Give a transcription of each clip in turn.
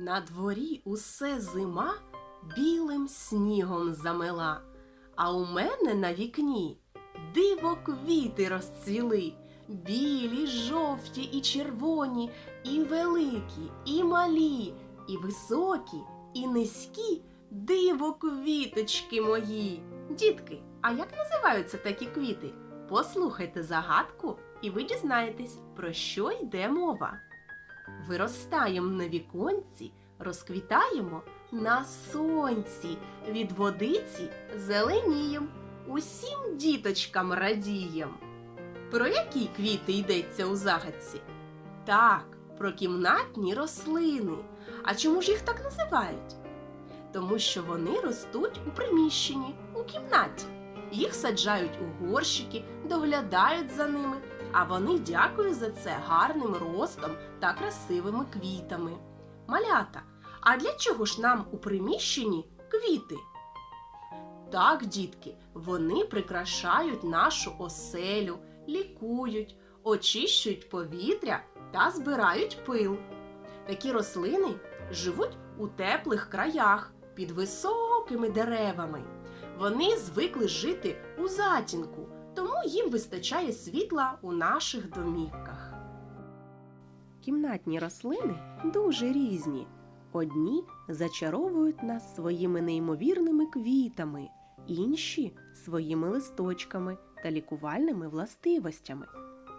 На дворі усе зима білим снігом замела, а у мене на вікні диво квіти розцвіли. Білі, жовті і червоні, і великі, і малі, і високі, і низькі диво квіточки мої. Дітки, а як називаються такі квіти? Послухайте загадку, і ви дізнаєтесь, про що йде мова. Виростаємо на віконці, розквітаємо на сонці, від водиці зеленієм, усім діточкам радієм. Про які квіти йдеться у загадці? Так, про кімнатні рослини. А чому ж їх так називають? Тому що вони ростуть у приміщенні, у кімнаті. Їх саджають у горщики, доглядають за ними, а вони дякують за це гарним ростом та красивими квітами. Малята, а для чого ж нам у приміщенні квіти? Так, дітки, вони прикрашають нашу оселю, лікують, очищують повітря та збирають пил. Такі рослини живуть у теплих краях під високими деревами. Вони звикли жити у затінку, тому їм вистачає світла у наших домівках. Кімнатні рослини дуже різні. Одні зачаровують нас своїми неймовірними квітами, інші своїми листочками та лікувальними властивостями.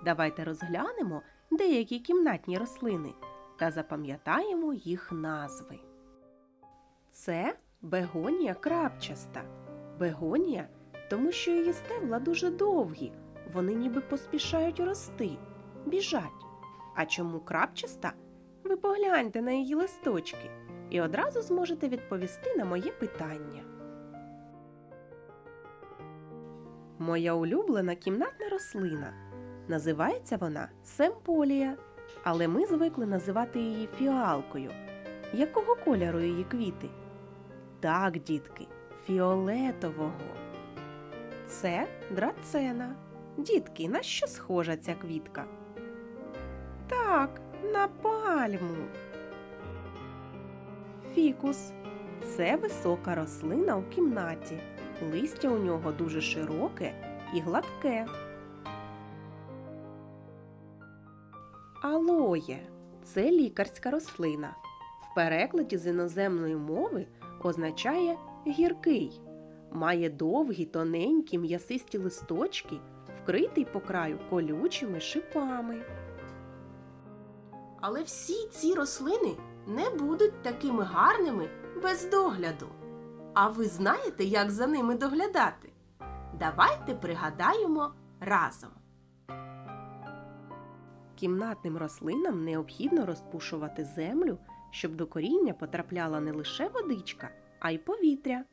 Давайте розглянемо деякі кімнатні рослини та запам'ятаємо їх назви. Це бегонія крапчаста. Бегонія, тому що її стебла дуже довгі, вони ніби поспішають рости, біжать. А чому крапчаста? Ви погляньте на її листочки і одразу зможете відповісти на моє питання. Моя улюблена кімнатна рослина. Називається вона семполія, але ми звикли називати її фіалкою. Якого кольору її квіти? Так, дітки, фіолетового. Це драцена. Дітки, на що схожа ця квітка? Так, на пальму. Фікус це висока рослина у кімнаті. Листя у нього дуже широке і гладке. Алоє це лікарська рослина. В перекладі з іноземної мови означає гіркий. Має довгі, тоненькі, м'ясисті листочки, вкритий по краю колючими шипами. Але всі ці рослини не будуть такими гарними без догляду. А ви знаєте, як за ними доглядати? Давайте пригадаємо разом. Кімнатним рослинам необхідно розпушувати землю, щоб до коріння потрапляла не лише водичка, а й повітря.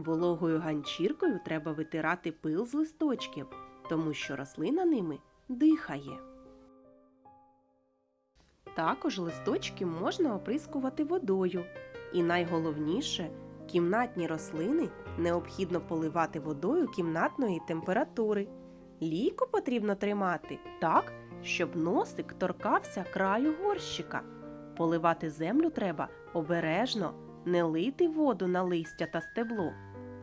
Вологою ганчіркою треба витирати пил з листочків, тому що рослина ними дихає. Також листочки можна оприскувати водою. І найголовніше, кімнатні рослини необхідно поливати водою кімнатної температури. Ліку потрібно тримати так, щоб носик торкався краю горщика. Поливати землю треба обережно, не лити воду на листя та стебло.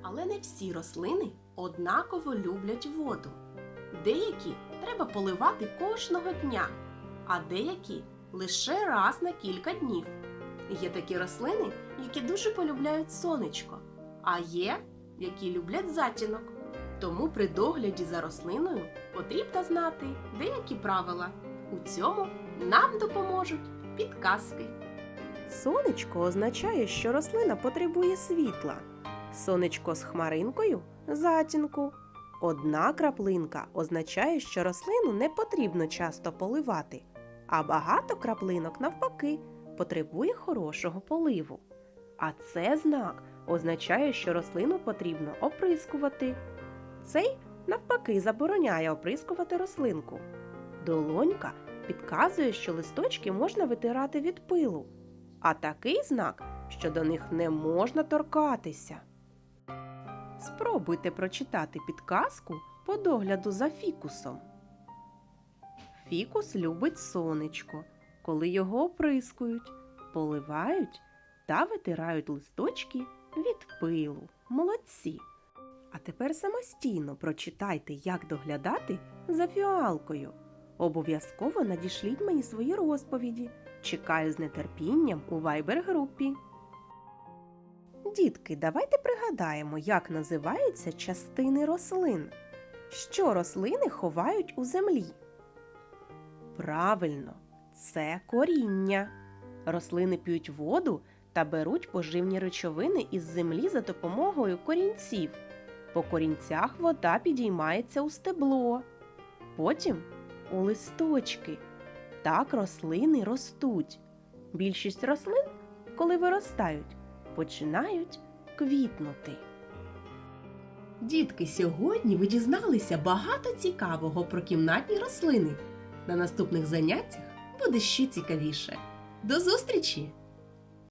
Але не всі рослини однаково люблять воду. Деякі треба поливати кожного дня, а деякі лише раз на кілька днів. Є такі рослини, які дуже полюбляють сонечко, а є, які люблять затінок. Тому при догляді за рослиною потрібно знати деякі правила. У цьому нам допоможуть підказки. Сонечко означає, що рослина потребує світла. Сонечко з хмаринкою затінку. Одна краплинка означає, що рослину не потрібно часто поливати, а багато краплинок, навпаки, потребує хорошого поливу. А це знак означає, що рослину потрібно оприскувати. Цей навпаки забороняє оприскувати рослинку. Долонька підказує, що листочки можна витирати від пилу, а такий знак, що до них не можна торкатися. Спробуйте прочитати підказку по догляду за фікусом. Фікус любить сонечко, коли його оприскують, поливають та витирають листочки від пилу. Молодці! А тепер самостійно прочитайте, як доглядати за фіалкою. Обов'язково надішліть мені свої розповіді. Чекаю з нетерпінням у вайбер-групі. Дітки, давайте пригадаємо, як називаються частини рослин. Що рослини ховають у землі? Правильно, це коріння. Рослини п'ють воду та беруть поживні речовини із землі за допомогою корінців. По корінцях вода підіймається у стебло, потім у листочки. Так рослини ростуть. Більшість рослин, коли виростають, починають квітнути. Дітки, сьогодні ви дізналися багато цікавого про кімнатні рослини. На наступних заняттях буде ще цікавіше. До зустрічі!